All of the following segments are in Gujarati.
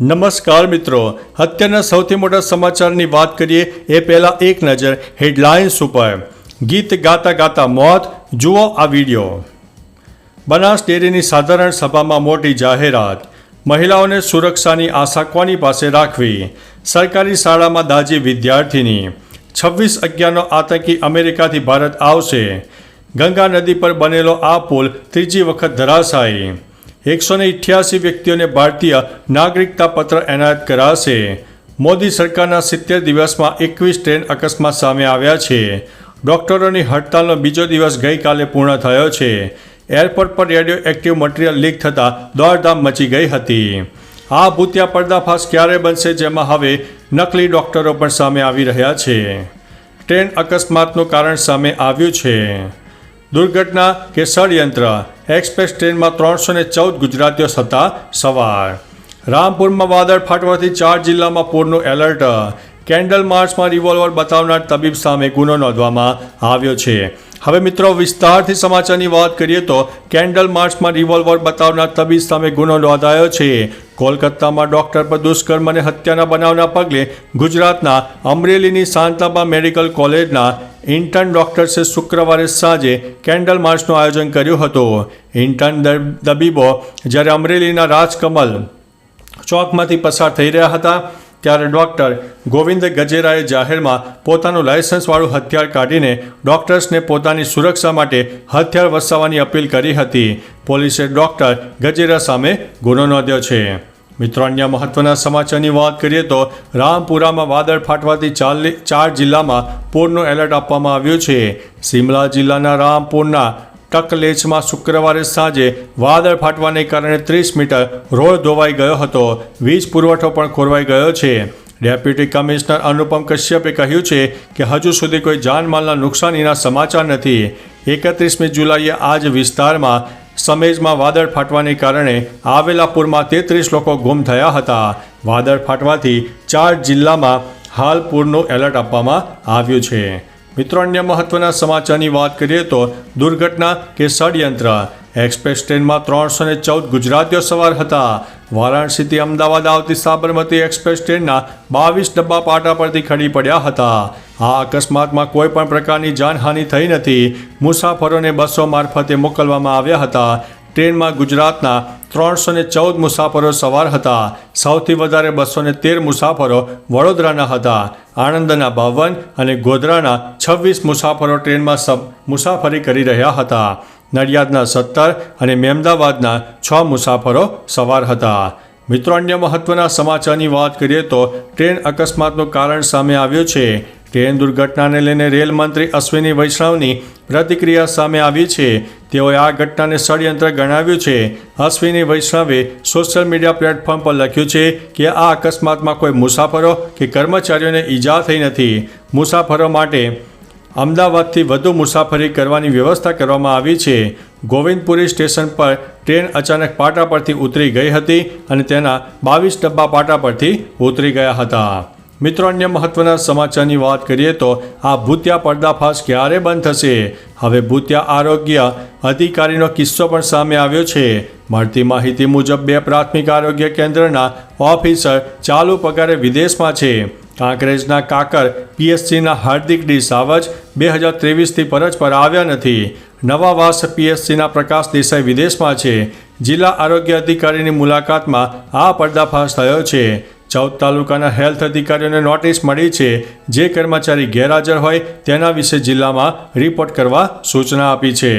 નમસ્કાર મિત્રો. અત્યારના સૌથી મોટા સમાચારની વાત કરીએ એ પહેલાં એક નજર હેડલાઇન્સ ઉપર. ગીત ગાતા ગાતા મોત. જુઓ આ વીડિયો. બનાસ ડેરીની સાધારણ સભામાં મોટી જાહેરાત. મહિલાઓને સુરક્ષાની આશા કોની પાસે રાખવી? સરકારી શાળામાં દાજી વિદ્યાર્થીની. છવ્વીસ અગિયારનો આતંકી અમેરિકાથી ભારત આવશે. ગંગા નદી પર બનેલો આ પુલ ત્રીજી વખત ધરાશાયી. એકસો ને ઇઠ્યાસી વ્યક્તિઓને ભારતીય નાગરિકતા પત્ર એનાયત કરાશે. મોદી સરકારના સિત્તેર દિવસમાં એકવીસ ટ્રેન અકસ્માત સામે આવ્યા છે. ડોક્ટરોની હડતાલનો બીજો દિવસ ગઈકાલે પૂર્ણ થયો છે. એરપોર્ટ પર રેડિયો એક્ટિવ મટીરિયલ લીક થતાં દોડધામ મચી ગઈ હતી. આ ભૂતિયા પર્દાફાશ ક્યારે બનશે જેમાં હવે નકલી ડોક્ટરો પણ સામે આવી રહ્યા છે. ટ્રેન અકસ્માતનું કારણ સામે આવ્યું છે. દુર્ઘટના કે ષડયંત્ર એક્સપ્રેસ ટ્રેનમાં ત્રણસો ને ચૌદ ગુજરાતીઓ હતા સવાર. રામપુરમાં વાદળ ફાટવાથી ચાર જિલ્લામાં પૂરનું એલર્ટ કેન્ડલ માર્ચમાં રિવોલ્વર બતાવનાર તબીબ સામે ગુનો નોંધવામાં આવ્યો છે. હવે મિત્રો, વિસ્તારથી સમાચારની વાત કરીએ તો કેન્ડલ માર્ચમાં રિવોલ્વર બતાવનાર તબીબ સામે ગુનો નોંધાયો છે. કોલકાતામાં ડોક્ટર પર દુષ્કર્મ અને હત્યાના બનાવના પગલે ગુજરાતના અમરેલીની શાંતાબા મેડિકલ કોલેજના ઇન્ટર્ન ડોક્ટર્સે શુક્રવારે સાંજે કેન્ડલ માર્ચનું આયોજન કર્યું હતું. ઇન્ટર્ન તબીબો જ્યારે અમરેલીના રાજકમલ ચોકમાંથી પસાર થઈ રહ્યા હતા ત્યારે ડૉક્ટર ગોવિંદ ગજેરાએ જાહેરમાં પોતાનું લાયસન્સવાળું હથિયાર કાઢીને ડૉક્ટર્સને પોતાની સુરક્ષા માટે હથિયાર વસાવવાની અપીલ કરી હતી. પોલીસે ડૉક્ટર ગજેરા સામે ગુનો નોંધ્યો છે. મિત્રો, અન્ય મહત્વના સમાચારની વાત કરીએ તો રામપુરામાં વાદળ ફાટવાથી ચાર જિલ્લામાં પૂરનું એલર્ટ આપવામાં આવ્યું છે. સિમલા જિલ્લાના રામપુરના ટકલેચમાં શુક્રવારે સાંજે વાદળ ફાટવાને કારણે ત્રીસ મીટર રોડ ધોવાઈ ગયો હતો. વીજ પુરવઠો પણ ખોરવાઈ ગયો છે. ડેપ્યુટી કમિશનર અનુપમ કશ્યપે કહ્યું છે કે હજુ સુધી કોઈ જાનમાલના નુકસાનીના સમાચાર નથી. એકત્રીસમી જુલાઈએ આજ વિસ્તારમાં સમેજમાં વાદળ ફાટવાને કારણે આવેલા પૂરમાં તેત્રીસ લોકો ગુમ થયા હતા. વાદળ ફાટવાથી ચાર જિલ્લામાં હાલ પૂરનું એલર્ટ આપવામાં આવ્યું છે. મિત્રો, અન્ય મહત્વના સમાચારની વાત કરીએ તો દુર્ઘટના કે ષડયંત્ર. એક્સપ્રેસ ટ્રેનમાં ત્રણસો ને ચૌદ ગુજરાતીઓ સવાર હતા. વારાણસીથી અમદાવાદ આવતી સાબરમતી એક્સપ્રેસ ટ્રેનના બાવીસ ડબ્બા પાટા પરથી ખડી પડ્યા હતા. આ અકસ્માતમાં કોઈ પણ પ્રકારની જાનહાનિ થઈ નથી. મુસાફરોને બસો મારફતે મોકલવામાં આવ્યા હતા. ટ્રેનમાં ગુજરાતના ત્રણસો ને ચૌદ મુસાફરો સવાર હતા. સૌથી વધારે બસો ને તેર મુસાફરો વડોદરાના હતા. આણંદના બાવન અને ગોધરાના છવ્વીસ મુસાફરો ટ્રેનમાં મુસાફરી કરી રહ્યા હતા. નડિયાદના સત્તર અને મેમદાવાદના છ મુસાફરો સવાર હતા. મિત્રો, અન્ય મહત્વના સમાચારની વાત કરીએ તો ટ્રેન અકસ્માતનું કારણ સામે આવ્યું છે. ટ્રેન દુર્ઘટનાને લઈને રેલ મંત્રી અશ્વિની વૈષ્ણવની પ્રતિક્રિયા સામે આવી છે. તેઓએ આ ઘટનાને ષડયંત્ર ગણાવ્યું છે. અશ્વિની વૈષ્ણવે સોશિયલ મીડિયા પ્લેટફોર્મ પર લખ્યું છે કે આ અકસ્માતમાં કોઈ મુસાફરો કે કર્મચારીઓને ઈજા થઈ નથી. મુસાફરો માટે અમદાવાદથી વધુ મુસાફરી કરવાની વ્યવસ્થા કરવામાં આવી છે. ગોવિંદપુરી સ્ટેશન પર ટ્રેન અચાનક પાટા પરથી ઉતરી ગઈ હતી અને તેના બાવીસ ડબ્બા પાટા પરથી ઉતરી ગયા હતા. મિત્રો, અન્ય મહત્વના સમાચારની વાત કરીએ તો આ ભૂતિયા પર્દાફાશ ક્યારે બંધ થશે? હવે ભૂતિયા આરોગ્ય અધિકારીનો કિસ્સો પણ સામે આવ્યો છે. મળતી માહિતી મુજબ બે પ્રાથમિક આરોગ્ય કેન્દ્રના ઓફિસર ચાલુ પગારે વિદેશમાં છે. કાંકરેજના કાકર પીએસસીના હાર્દિક ડી સાવજ બે હજાર ત્રેવીસથી પરજ પર આવ્યા નથી. નવા વાસ પીએસસીના પ્રકાશ દેસાઈ વિદેશમાં છે. જિલ્લા આરોગ્ય અધિકારીની મુલાકાતમાં આ પર્દાફાશ થયો છે. ચૌદ તાલુકાના હેલ્થ અધિકારીઓને નોટિસ મળી છે જે કર્મચારી ગેરહાજર હોય તેના વિશે જિલ્લામાં રિપોર્ટ કરવા સૂચના આપી છે.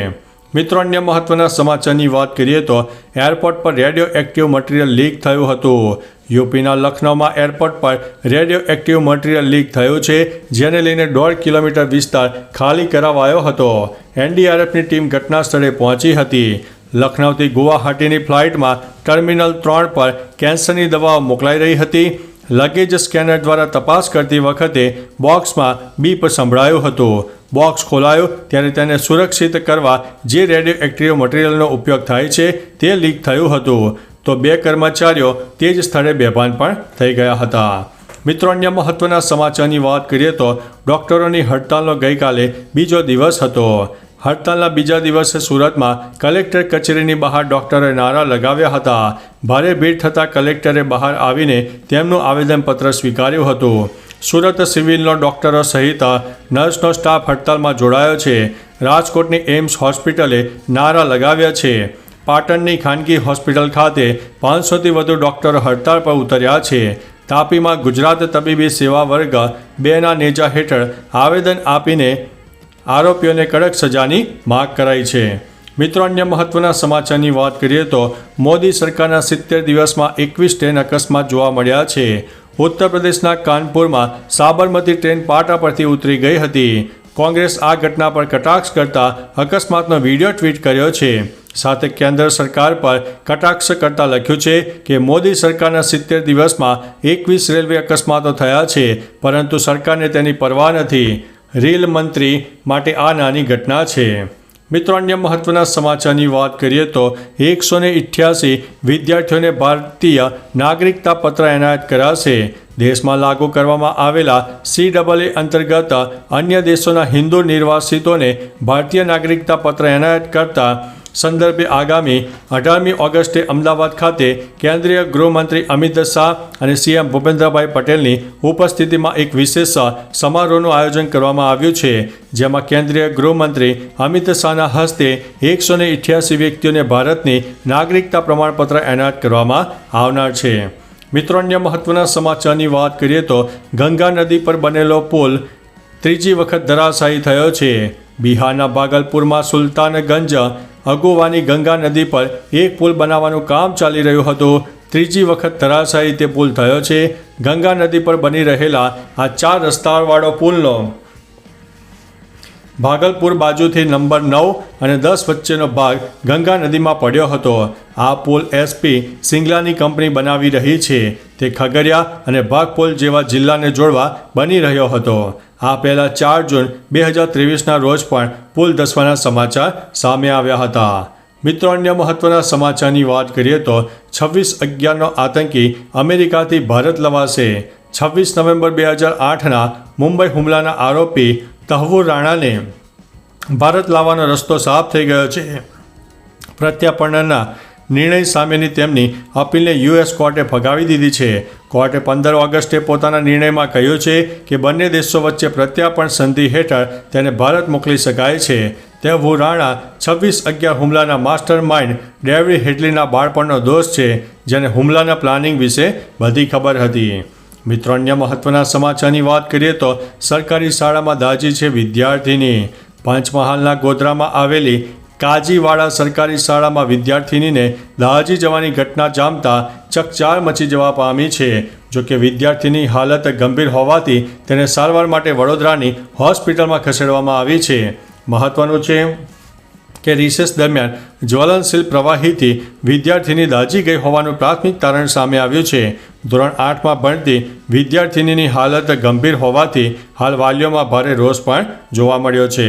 મિત્રો, અન્ય મહત્વના સમાચારની વાત કરીએ તો એરપોર્ટ પર રેડિયો એક્ટિવ મટીરિયલ લીક થયું હતું. યુપીના લખનૌમાં એરપોર્ટ પર રેડિયો એક્ટિવ મટીરિયલ લીક થયું છે, જેને લઈને દોઢ કિલોમીટર વિસ્તાર ખાલી કરાવાયો હતો. એનડીઆરએફની ટીમ ઘટના સ્થળે પહોંચી હતી. લખનૌથી ગુવાહાટીની ફ્લાઇટમાં ટર્મિનલ ત્રણ પર કેન્સરની દવાઓ મોકલાઈ રહી હતી. લગેજ સ્કેનર દ્વારા તપાસ કરતી વખતે બોક્સમાં બીપ સંભળાયું હતું. બોક્સ ખોલાયું, ત્યારે તેને સુરક્ષિત કરવા જે રેડિયો એક્ટિવ મટીરિયલનો ઉપયોગ થાય છે તે લીક થયું હતું. તો બે કર્મચારીઓ તે જ સ્થળે બેભાન પણ થઈ ગયા હતા. મિત્રો, અન્ય મહત્વના સમાચારની વાત કરીએ તો ડૉક્ટરોની હડતાલનો ગઈકાલે બીજો દિવસ હતો. હડતાલના બીજા દિવસે સુરતમાં કલેક્ટર કચેરીની બહાર ડોક્ટરે નારા લગાવ્યા હતા. ભારે ભીડ થતાં કલેક્ટરે બહાર આવીને તેમનું આવેદનપત્ર સ્વીકાર્યું હતું. સુરત સિવિલનો ડોક્ટરો સહિત નર્સનો સ્ટાફ હડતાલમાં જોડાયો છે. રાજકોટની એમ્સ હોસ્પિટલે નારા લગાવ્યા છે. પાટણની ખાનગી હોસ્પિટલ ખાતે પાંચસોથી વધુ ડોક્ટરો હડતાળ પર ઉતર્યા છે. તાપીમાં ગુજરાત તબીબી સેવા વર્ગ બેના નેજા હેઠળ આવેદન આપીને આરોપીઓને કડક સજાની માગ કરાઈ છે. મિત્રો, અન્ય મહત્વના સમાચારની વાત કરીએ તો મોદી સરકારના સિત્તેર દિવસમાં એકવીસ ટ્રેન અકસ્માત જોવા મળ્યા છે. ઉત્તર પ્રદેશના કાનપુરમાં સાબરમતી ટ્રેન પાટા પરથી ઉતરી ગઈ હતી. કોંગ્રેસ આ ઘટના પર કટાક્ષ કરતા અકસ્માતનો વીડિયો ટ્વીટ કર્યો છે. સાથે કેન્દ્ર સરકાર પર કટાક્ષ કરતા લખ્યું છે કે મોદી સરકારના સિત્તેર દિવસમાં એકવીસ રેલવે અકસ્માતો થયા છે, પરંતુ સરકારને તેની પરવા નથી. રેલ મંત્રી માટે આ નાની ઘટના છે. મિત્રો, અન્ય મહત્વના સમાચારની વાત કરીએ તો એકસો ને ઇઠ્યાસી વિદ્યાર્થીઓને ભારતીય નાગરિકતા પત્ર એનાયત કરાશે. દેશમાં લાગુ કરવામાં આવેલા સી ડબલ એ અંતર્ગત અન્ય દેશોના હિન્દુ નિર્વાસિતોને ભારતીય નાગરિકતા પત્ર એનાયત કરતા સંદર્ભે આગામી અઢારમી ઓગસ્ટે અમદાવાદ ખાતે કેન્દ્રીય ગૃહમંત્રી અમિત શાહ અને સીએમ ભૂપેન્દ્રભાઈ પટેલની ઉપસ્થિતિમાં એક વિશેષ સમારોહનું આયોજન કરવામાં આવ્યું છે, જેમાં કેન્દ્રીય ગૃહમંત્રી અમિત શાહના હસ્તે એકસો ને ઇઠ્યાસી વ્યક્તિઓને ભારતની નાગરિકતા પ્રમાણપત્ર એનાયત કરવામાં આવનાર છે. મિત્રો, અન્ય મહત્વના સમાચારની વાત કરીએ તો ગંગા નદી પર બનેલો પુલ ત્રીજી વખત ધરાશાયી થયો છે. બિહારના ભાગલપુરમાં સુલતાનગંજ અગોવાની ગંગા નદી પર એક પુલ બનાવવાનું કામ ચાલી રહ્યું હતું. ત્રીજી વખત ધરાશાયી તે પુલ થયો છે. ગંગા નદી પર બની રહેલા આ ચાર રસ્તાવાળો પુલનો ભાગલપુર બાજુથી નંબર નવ અને દસ વચ્ચેનો ભાગ ગંગા નદીમાં પડ્યો હતો. આ પુલ એસપી સિંગલાની કંપની બનાવી રહી છે. તે ખગરિયા અને ભાગપોલ જેવા જિલ્લાને જોડવા બની રહ્યો હતો. આ પહેલાં ચાર જૂન બે હજાર ત્રેવીસના રોજ પણ પુલ ધસવાના સમાચાર સામે આવ્યા હતા. મિત્રો, અન્ય મહત્વના સમાચારની વાત કરીએ તો છવ્વીસ અગિયારનો આતંકી અમેરિકાથી ભારત લવાશે. છવ્વીસ નવેમ્બર બે હજાર આઠના મુંબઈ હુમલાના આરોપી તહવુર રાણાને ભારત લાવવાનો રસ્તો સાફ થઈ ગયો છે. પ્રત્યાર્પણના નિર્ણય સામેની તેમની અપીલને યુએસ કોર્ટે ફગાવી દીધી છે. કોર્ટે પંદર ઓગસ્ટે પોતાના નિર્ણયમાં કહ્યું છે કે બંને દેશો વચ્ચે પ્રત્યાર્પણ સંધિ હેઠળ તેને ભારત મોકલી શકાય છે. તે રાણા છવ્વીસ અગિયાર હુમલાના માસ્ટર માઇન્ડ ડેવિડ હેડલીના બાળપણનો દોષ છે, જેને હુમલાના પ્લાનિંગ વિશે બધી ખબર હતી. મિત્રો, અન્ય મહત્વના સમાચારની વાત કરીએ તો સરકારી શાળામાં દાજી છે વિદ્યાર્થીની. પંચમહાલના ગોધરામાં આવેલી કાજીવાડા સરકારી શાળામાં વિદ્યાર્થિનીને દાજી જવાની ઘટના જામતા ચકચાર મચી જવા પામી છે. જોકે વિદ્યાર્થીની હાલત ગંભીર હોવાથી તેને સારવાર માટે વડોદરાની હોસ્પિટલમાં ખસેડવામાં આવી છે. મહત્વનું છે કે રિસેસ દરમિયાન જ્વલનશીલ પ્રવાહીથી વિદ્યાર્થીની દાજી ગઈ હોવાનું પ્રાથમિક તારણ સામે આવ્યું છે. ધોરણ આઠમાં ભણતી વિદ્યાર્થિનીની હાલત ગંભીર હોવાથી હાલ વાલીઓમાં ભારે રોષ પણ જોવા મળ્યો છે.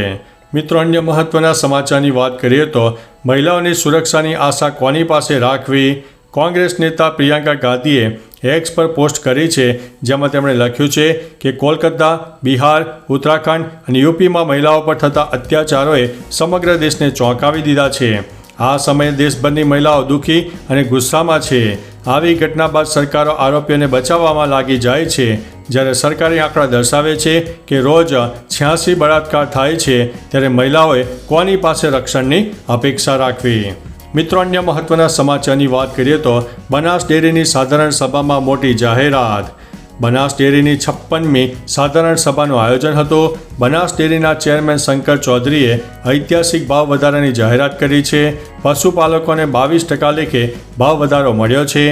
મિત્રો, અન્ય મહત્વના સમાચારની વાત કરીએ તો મહિલાઓની સુરક્ષાની આશા કોની પાસે રાખવી? કોંગ્રેસ નેતા પ્રિયંકા ગાંધીએ એક્સ પર પોસ્ટ કરી છે, જેમાં તેમણે લખ્યું છે કે કોલકાતા, બિહાર, ઉત્તરાખંડ અને યુપીમાં મહિલાઓ પર થતા અત્યાચારોએ સમગ્ર દેશને ચોંકાવી દીધા છે. આ સમયે દેશભરની મહિલાઓ દુઃખી અને ગુસ્સામાં છે. આવી ઘટના બાદ સરકારો આરોપીઓને બચાવવામાં લાગી જાય છે. જ્યારે સરકારી આંકડા દર્શાવે છે કે રોજ છ્યાસી બળાત્કાર થાય છે, ત્યારે મહિલાઓએ કોની પાસે રક્ષણની અપેક્ષા રાખવી? મિત્રો, અન્ય મહત્વના સમાચારની વાત કરીએ તો બનાસ ડેરીની સાધારણ સભામાં મોટી જાહેરાત. બનાસ ડેરીની છપ્પનમી સાધારણ સભાનું આયોજન હતું. બનાસ ડેરીના ચેરમેન શંકર ચૌધરીએ ઐતિહાસિક ભાવ વધારાની જાહેરાત કરી છે. પશુપાલકોને બાવીસ ટકા લેખે ભાવ વધારો મળ્યો છે.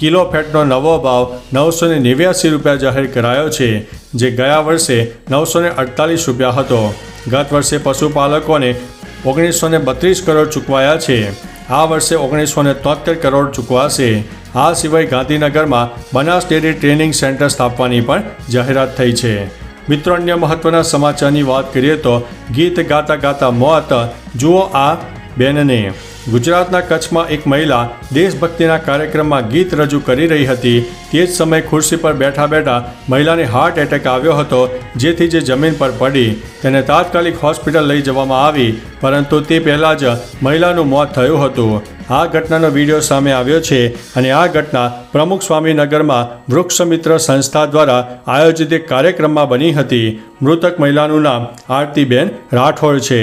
કિલો ફેટનો નવો ભાવ નવસો ને નેવ્યાસી રૂપિયા જાહેર કરાયો છે, જે ગયા વર્ષે નવસો ને અડતાલીસ રૂપિયા હતો. ગત વર્ષે પશુપાલકોને ઓગણીસો ને બત્રીસ કરોડ ચૂકવાયા છે. આ વર્ષે ઓગણીસો ને તોતેર કરોડ ચૂકવાશે આ સિવાય ગાંધીનગરમાં બનાસ ડેરી ટ્રેનિંગ સેન્ટર સ્થાપવાની પણ જાહેરાત થઈ છે. મિત્રો, અન્ય મહત્વના સમાચારની વાત કરીએ તો ગીત ગાતા ગાતા મોત. જુઓ આ બેનને. ગુજરાતના કચ્છમાં એક મહિલા દેશભક્તિના કાર્યક્રમમાં ગીત રજૂ કરી રહી હતી. તે જ સમયે ખુરશી પર બેઠા બેઠા મહિલાને હાર્ટ એટેક આવ્યો હતો, જેથી જે જમીન પર પડી. તેને તાત્કાલિક હોસ્પિટલ લઈ જવામાં આવી, પરંતુ તે પહેલાં જ મહિલાનું મોત થયું હતું. આ ઘટનાનો વીડિયો સામે આવ્યો છે અને આ ઘટના પ્રમુખ સ્વામીનગરમાં વૃક્ષમિત્ર સંસ્થા દ્વારા આયોજિત એક કાર્યક્રમમાં બની હતી. મૃતક મહિલાનું નામ આરતીબેન રાઠોડ છે.